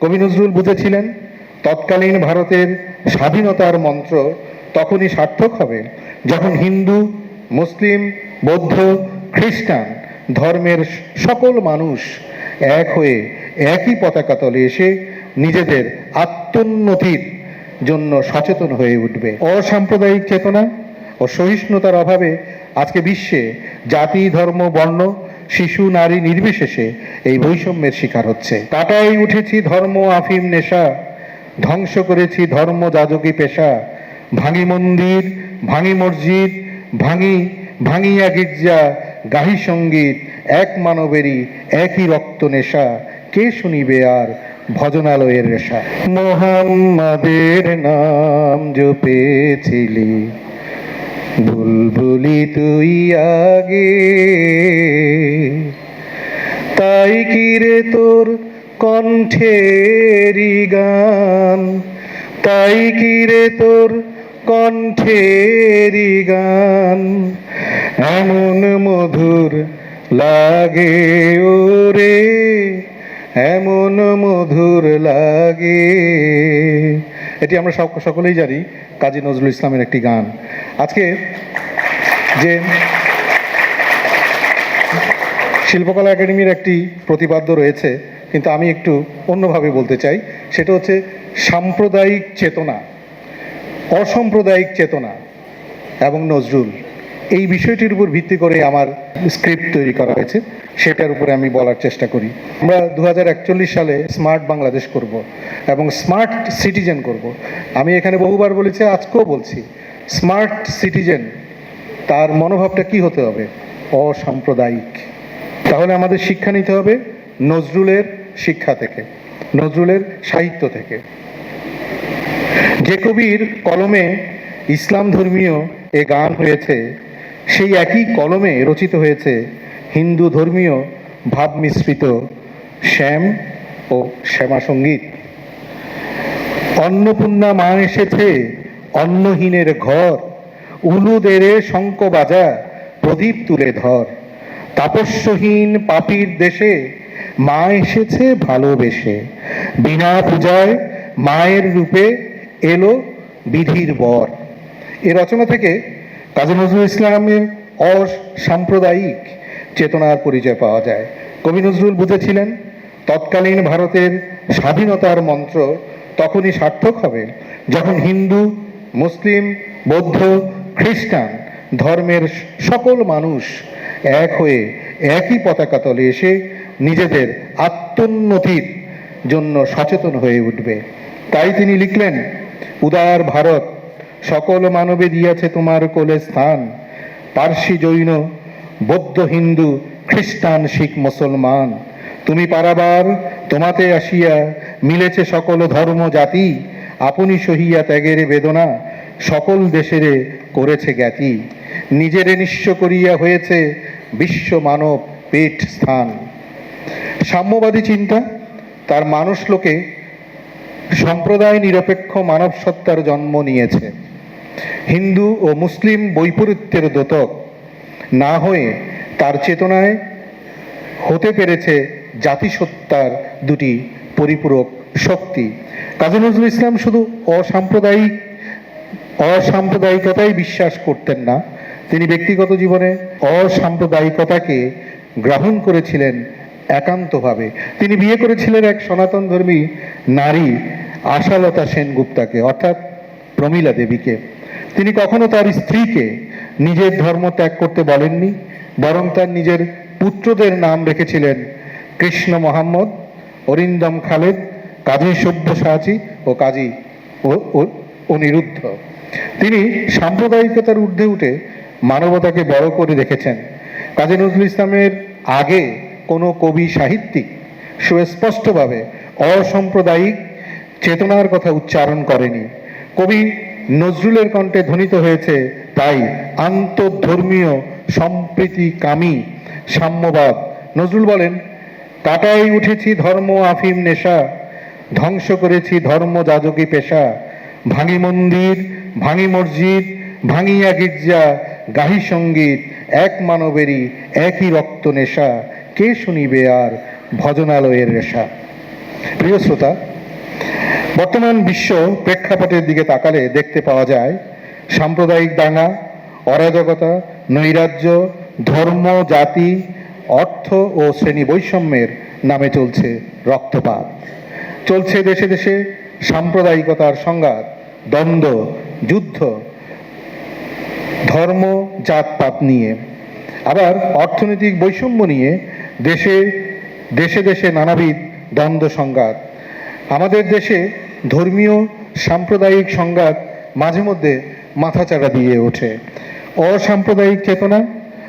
কবি নজরুল বুঝেছিলেন, তৎকালীন ভারতের স্বাধীনতার মন্ত্র তখনই সার্থক হবে যখন হিন্দু, মুসলিম, বৌদ্ধ, খ্রিস্টান ধর্মের সকল মানুষ এক হয়ে একই পতাকা তলে এসে নিজেদের আত্মোন্নতির জন্য সচেতন হয়ে উঠবে। অসাম্প্রদায়িক চেতনা ও সহিষ্ণুতার অভাবে আজকে বিশ্বে জাতি, ধর্ম, বর্ণ শিশু, নারী নির্বিশেষে এই বৈষম্যের শিকার হচ্ছে। কাটাই উঠেছি ধর্ম আফিম নেশা, ধ্বংস করেছি ধর্ম যাজকী পেশা। ভাঙি মন্দির, ভাঙি মসজিদ, ভাঙি, ভাঙিয়া গির্জা, গাহি সংগীত, এক মানবেরই একই রক্ত নেশা। কে শুনিবে আর ভজনালয়ের রেশা মোহাম্মদের নাম জপেছিলি। বুলবুলি তুই আগে। তাই কিরে তোর কণ্ঠেরি গান? তাই কিরে তোর কণ্ঠেরি গান? এমন মধুর লাগে ওরে, এমন মধুর লাগে। এটি আমরা সক- সকলেই জানি, কাজী নজরুল ইসলামের একটি গান। আজকে যে শিল্পকলা একাডেমির একটি প্রতিপাদ্য রয়েছে, কিন্তু আমি একটু অন্যভাবে বলতে চাই, সেটা হচ্ছে সাম্প্রদায়িক চেতনা, অসাম্প্রদায়িক চেতনা এবং নজরুল। এই বিষয়টির উপর ভিত্তি করে আমার স্ক্রিপ্ট তৈরি করা হয়েছে। সেটার উপরে আমি বলার চেষ্টা করি। আমরা দু হাজার একচল্লিশ সালে স্মার্ট বাংলাদেশ করব এবং স্মার্ট সিটিজেন করব। আমি এখানে বহুবার বলেছি, আজকেও বলছি, স্মার্ট সিটিজেন, তার মনোভাবটা কি হতে হবে? অসাম্প্রদায়িক। তাহলে আমাদের শিক্ষা নিতে হবে নজরুলের শিক্ষা থেকে, নজরুলের সাহিত্য থেকে। যে কবির কলমে ইসলাম ধর্মীয় এ গান হয়েছে সেই একই কলমে রচিত হয়েছে হিন্দু ধর্মীয় ভাব মিশ্রিত শ্যাম ও শ্যামা সংগীত। অন্নপূর্ণা মা এসেছে অন্নহীনের ঘর, উলুদেরে শঙ্ক বাজা প্রদীপ তুলে ধর। তাপস্যহীন পাপীর দেশে মা এসেছে ভালোবেসে। বিনা পূজায় মায়ের রূপে এলো বিধির বর। এ রচনা থেকে কাজী নজরুল ইসলামের অসাম্প্রদায়িক চেতনার পরিচয় পাওয়া যায়। কবি নজরুল বুঝেছিলেন, তৎকালীন ভারতের স্বাধীনতার মন্ত্র তখনই সার্থক হবে যখন হিন্দু, মুসলিম, বৌদ্ধ, খ্রিস্টান ধর্মের সকল মানুষ এক হয়ে একই পতাকা তলে এসে নিজেদের আত্মোন্নতির জন্য সচেতন হয়ে উঠবে। তাই তিনি লিখলেন, উদার ভারত সকল মানবে দিয়াছে তোমার কোলে স্থান। পার্সি জৈন, বৌদ্ধ হিন্দু, খ্রিস্টান, শিখ, মুসলমান। তুমি পারাবার, তোমাতে আসিয়া মিলেছে সকল ধর্ম, জাতি। আপনি সহিয়া ত্যাগের বেদনা সকল দেশেরে করেছে জ্ঞাতি। নিজেরে নিঃস্ব করিয়া হয়েছে বিশ্ব মানব পেট স্থান। সাম্যবাদী চিন্তা, তার মানুষ লোকে সম্প্রদায় নিরপেক্ষ মানব সত্তার জন্ম নিয়েছে। হিন্দু ও মুসলিম বৈপরীত্যের দোতক। না হয়ে তার চেতনায় হতে পেরেছে জাতিসত্তার দুটি পরিপূরক শক্তি। কাজী নজরুল ইসলাম শুধু অসাম্প্রদায়িক অসাম্প্রদায়িকতায় বিশ্বাস করতেন না। তিনি ব্যক্তিগত জীবনে অসাম্প্রদায়িকতাকে গ্রহণ করেছিলেন একান্তভাবে। তিনি বিয়ে করেছিলেন এক সনাতন ধর্মী নারী আশালতা সেনগুপ্তাকে, অর্থাৎ প্রমীলা দেবীকে। তিনি কখনো তার স্ত্রীকে নিজের ধর্ম ত্যাগ করতে বলেননি, বরং তার নিজের পুত্রদের নাম রেখেছিলেন কৃষ্ণ মোহাম্মদ, অরিন্দম খালেদ, কাজী সব্যসাচী ও কাজী অনিরুদ্ধ তিনি সাম্প্রদায়িকতার ঊর্ধ্বে উঠে মানবতাকে বড় করে রেখেছেন। কাজী নজরুল ইসলামের আগে কোনো কবি সাহিত্যিক সুস্পষ্টভাবে অসাম্প্রদায়িক চেতনার কথা উচ্চারণ করেনি। কবি নজরুলের কণ্ঠে ধ্বনিত হয়েছে, তাই আন্তর্ধর্মীয় সম্প্রীতিকামী সাম্যবাদ। নজরুল বলেন, কাটাই উঠেছি ধর্ম আফিম নেশা, ধ্বংস করেছি ধর্ম যাজকী পেশা। ভাঙি মন্দির, ভাঙি মসজিদ, ভাঙিয়া গির্জা, গাহি সংগীত, এক মানবেরই একই রক্ত নেশা। কে শুনিবে আর ভজনালয়ের রেশা? প্রিয় শ্রোতা বর্তমান বিশ্ব প্রেক্ষাপটের দিকে তাকালে দেখতে পাওয়া যায় সাম্প্রদায়িক দাঙ্গা, অরাজকতা, নৈরাজ্য, ধর্ম, জাতি, অর্থ ও শ্রেণি বৈষম্যের নামে চলছে রক্তপাত। চলছে দেশে দেশে সাম্প্রদায়িকতার সংঘাত, দ্বন্দ্ব, যুদ্ধ, ধর্ম, জাতপাত নিয়ে। আবার অর্থনৈতিক বৈষম্য নিয়ে দেশে দেশে দেশে নানাবিধ দ্বন্দ্ব সংঘাত। আমাদের দেশে ধর্মীয় সাম্প্রদায়িক সংঘাত মাঝে মধ্যে মাথাচাড়া দিয়ে ওঠে। অসাম্প্রদায়িক চেতনা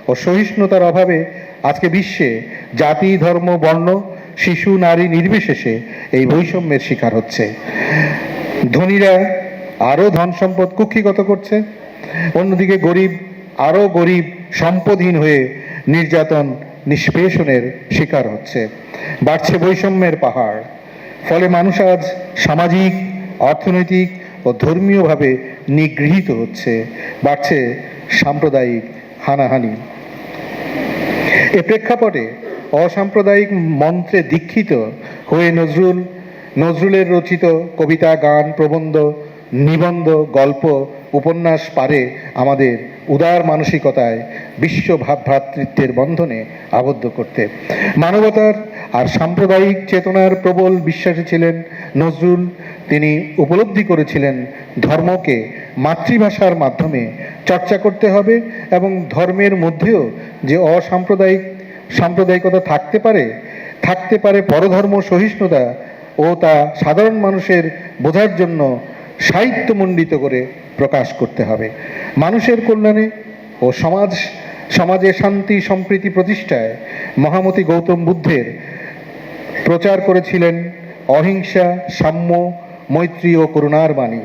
ও সহিষ্ণুতার অভাবে আজকে বিশ্বে জাতি, ধর্ম, বর্ণ, শিশু, নারী নির্বিশেষে এই বৈষম্যের শিকার হচ্ছে। ধনীরা আরও ধন সম্পদ কুক্ষিগত করছে। অন্যদিকে গরিব, আরও গরিব সম্পদহীন হয়ে নির্যাতন, নিষ্পেষণের শিকার হচ্ছে। বাড়ছে বৈষম্যের পাহাড়। ফলে মানুষ আজ সামাজিক, অর্থনৈতিক ও ধর্মীয়ভাবে নিগৃহীত হচ্ছে, বাড়ছে সাম্প্রদায়িক হানাহানি। এ প্রেক্ষাপটে অসাম্প্রদায়িক মন্ত্রে দীক্ষিত হয়ে নজরুল, নজরুলের রচিত কবিতা, গান, প্রবন্ধ, নিবন্ধ, গল্প, উপন্যাস পারে আমাদের উদার মানসিকতায় বিশ্ব ভাব ভ্রাতৃত্বের বন্ধনে আবদ্ধ করতে। মানবতার আর সাম্প্রদায়িক চেতনার প্রবল বিশ্বাসী ছিলেন নজরুল। তিনি উপলব্ধি করেছিলেন ধর্মকে মাতৃভাষার মাধ্যমে চর্চা করতে হবে এবং ধর্মের মধ্যেও যে অসাম্প্রদায়িক, সাম্প্রদায়িকতা থাকতে পারে থাকতে পারে পরধর্ম, সহিষ্ণুতা ও তা সাধারণ মানুষের বোঝার জন্য সাহিত্যমণ্ডিত করে প্রকাশ করতে হবে। মানুষের কল্যাণে ও সমাজ, সমাজে শান্তি সম্প্রীতি প্রতিষ্ঠায় মহামতি গৌতম বুদ্ধের প্রচার করেছিলেন অহিংসা, সাম্য, মৈত্রী ও করুণার বাণী।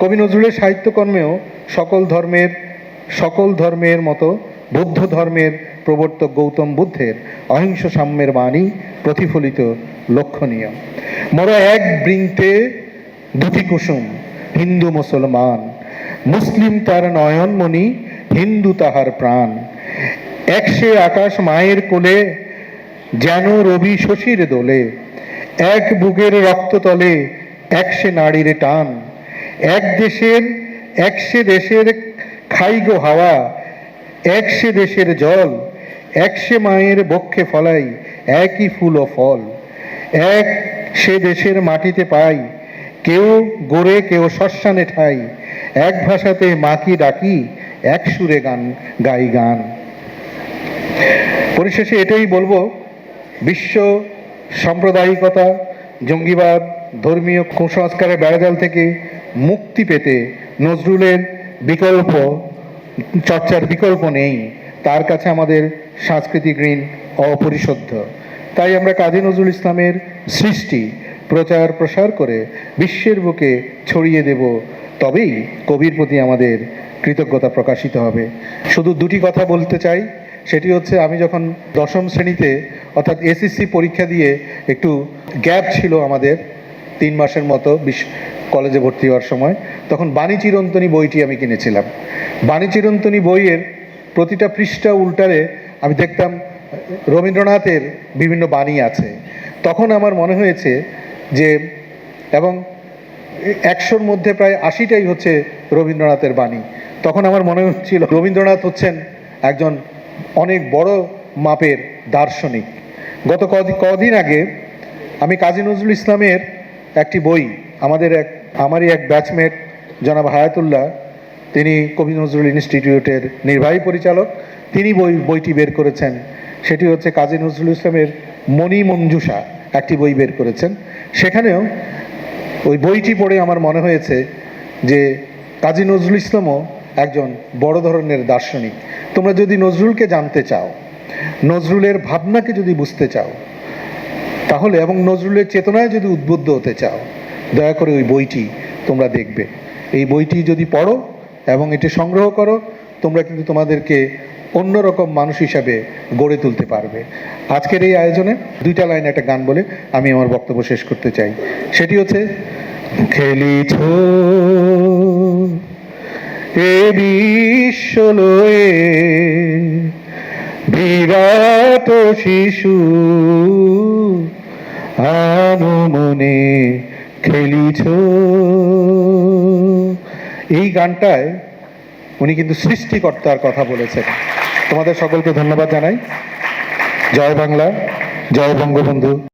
কবি নজরুলের সাহিত্যকর্মেও সকল ধর্মের সকল ধর্মের মতো বৌদ্ধ ধর্মের প্রবর্তক গৌতম বুদ্ধের অহিংস সাম্যের বাণী প্রতিফলিত লক্ষণীয়। মোরা এক বৃন্তে দুটি কুসুম, হিন্দু মুসলমান। মুসলিম তার নয়নমণি, হিন্দু তাহার প্রাণ। একসে আকাশ মায়ের কোলে যেন রবি শশীর দোলে। এক বুকের রক্ততলে একসে নারীর টান। এক দেশের একসে দেশের খাইগো হাওয়া। একসে দেশের জল একশে মায়ের বক্ষে ফলাই, একই ফুল ও ফল। এক সে দেশের মাটিতে পাই, কেউ গড়ে কেউ শ্মশানে ঠাই। এক ভাষাতে মাকি ডাকি, এক সুরে গান, গাই গান। পরিশেষে এটাই বলব বিশ্ব সাম্প্রদায়িকতা, জঙ্গিবাদ, ধর্মীয় কুসংস্কারের বেড়াজাল থেকে মুক্তি পেতে নজরুলের বিকল্প, চর্চার বিকল্প নেই। তার কাছে আমাদের সাংস্কৃতিক ঋণ অপরিশোধ্য। তাই আমরা কাজী নজরুল ইসলামের সৃষ্টি, প্রচার, প্রসার করে বিশ্বের বুকে ছড়িয়ে দেব। তবেই কবির প্রতি আমাদের কৃতজ্ঞতা প্রকাশিত হবে। শুধু দুটি কথা বলতে চাই। সেটি হচ্ছে আমি যখন দশম শ্রেণীতে, অর্থাৎ এসএসসি পরীক্ষা দিয়ে একটু গ্যাপ ছিল আমাদের, তিন মাসের মতো বিশ, কলেজে ভর্তি হওয়ার সময়, তখন বাণী চিরন্তনী বইটি আমি কিনেছিলাম। বাণী চিরন্তনী বইয়ের প্রতিটা পৃষ্ঠা উল্টারে আমি দেখতাম, রবীন্দ্রনাথের বিভিন্ন বাণী আছে। তখন আমার মনে হয়েছে যে, এবং একশোর মধ্যে প্রায় আশিটাই হচ্ছে রবীন্দ্রনাথের বাণী। তখন আমার মনে হচ্ছিল, রবীন্দ্রনাথ হচ্ছেন একজন অনেক বড় মাপের দার্শনিক। গত কদি, কদিন আগে আমি কাজী নজরুল ইসলামের একটি বই, আমাদের এক, আমারই এক ব্যাচমেট জনাব হায়াতুল্লাহ, তিনি কবি নজরুল ইনস্টিটিউটের নির্বাহী পরিচালক, তিনি বই, বইটি বের করেছেন। সেটি হচ্ছে কাজী নজরুল ইসলামের মণি মঞ্জুষা একটি বই বের করেছেন। সেখানেও ওই বইটি পড়ে আমার মনে হয়েছে যে কাজী নজরুল ইসলামও একজন বড় ধরনের দার্শনিক। তোমরা যদি নজরুলকে জানতে চাও, নজরুলের ভাবনাকে যদি বুঝতে চাও, তাহলে এবং নজরুলের চেতনায় যদি উদ্বুদ্ধ হতে চাও, দয়া করে ওই বইটি তোমরা দেখবে। এই বইটি যদি পড়ো এবং এটি সংগ্রহ করো, তোমরা কিন্তু তোমাদেরকে অন্যরকম মানুষ হিসাবে গড়ে তুলতে পারবে। আজকের এই আয়োজনে দুইটা লাইন একটা গান বলে আমি আমার বক্তব্য শেষ করতে চাই। সেটি হচ্ছে, খেলিছ এ বিশ্ব লয়ে বিরাট শিশু মনে খেলিছ। এই গানটায় উনি কিন্তু সৃষ্টিকর্তার কথা বলেছেন। তোমাদের সকলকে ধন্যবাদ জানাই। জয় বাংলা, জয় বঙ্গবন্ধু।